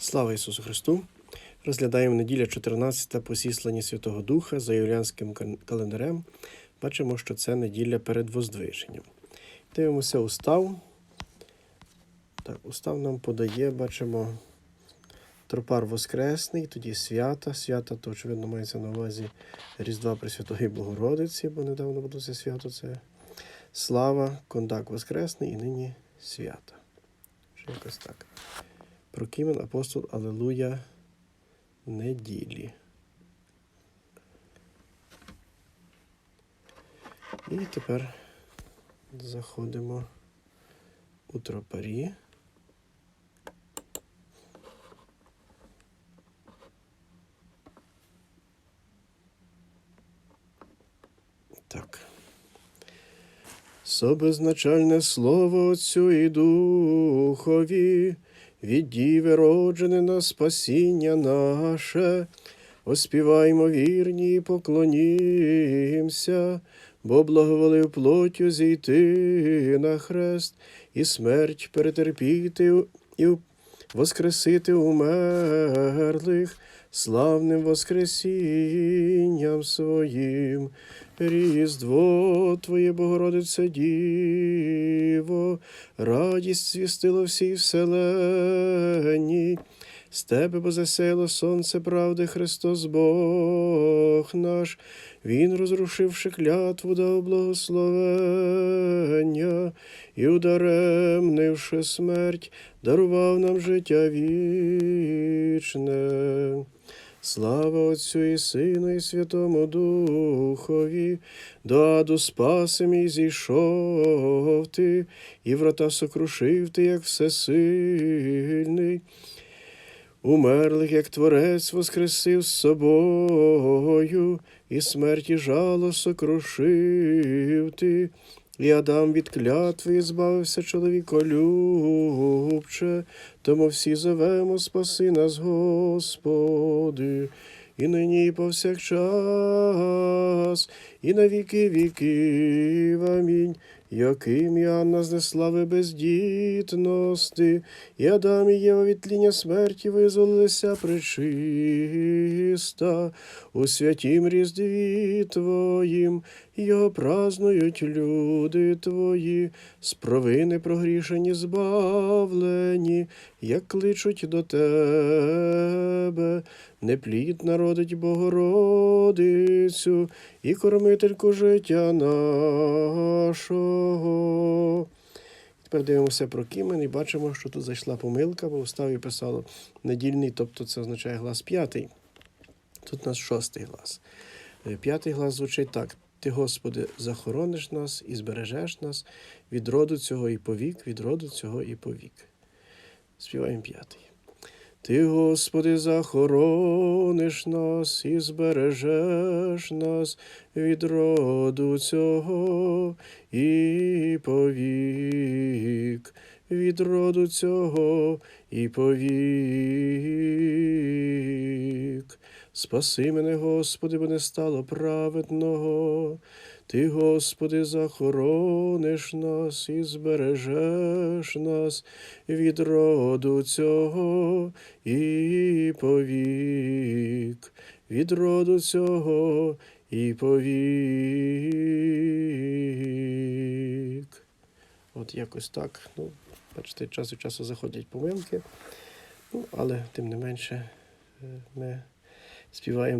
Слава Ісусу Христу! Розглядаємо неділя 14 посіслання Святого Духа за юліанським календарем. Бачимо, що це неділя перед Воздвиженням. Дивимося устав. Так, устав нам подає, бачимо тропар Воскресний, тоді свята. Свята, то, очевидно, мається на увазі Різдва Пресвятої Богородиці, бо недавно було це свято. Це слава, кондак Воскресний і нині свята. Ще якось так. Прокімен апостол Алелуя неділі. І тепер заходимо у тропарі. Так. Собезначальне слово Отцю і Духові, від Діви роджене на спасіння наше, оспіваймо вірні і поклонімся, бо благоволив плоттю зійти на хрест і смерть перетерпіти і воскресити умерлих славним воскресінням своїм. Різдво Твоє, Богородице Діво, радість свістило всій вселенні. З тебе бо засяяло сонце правди Христос Бог наш, Він, розрушивши клятву, дав благословення і ударемнивши смерть, дарував нам життя вічне. Слава Отцю і Сину, і Святому Духові, до аду спаси мій зійшов ти, і врата сокрушив ти, як всесильний. Умерлих, як творець, воскресив з собою, і смерті жало сокрушив ти. І Адам від клятви збавився чоловіколюбче, тому всі зовемо спаси нас, Господи, і нині, і повсякчас, і на віки віків. Амінь. Яким Іоанна знеслави бездітності, і Адам і Єва від тління смерті визволилися причиста, у святім різдві Твоїм, його празнують люди Твої, з провини прогрішені збавлені, як кличуть до Тебе, неплід народить Богородицю і кормительку життя нашого. Тепер дивимося про Кімен і бачимо, що тут зайшла помилка, бо в ставі писало недільний, тобто це означає глас п'ятий. Тут у нас шостий глас. Е, П'ятий глас звучить так: Ти, Господи, захорониш нас і збережеш нас від роду цього і повік, від роду цього і повік. Співаємо п'ятий. Ти, Господи, захорониш нас і збережеш нас від роду цього і повік, від роду цього і повік. Спаси мене, Господи, бо не стало праведного. Ти, Господи, захорониш нас і збережеш нас від роду цього і повік, від роду цього і повік. От якось так. Ну, бачите, час від часу заходять помилки. Ну, але тим не менше е, ми співаємо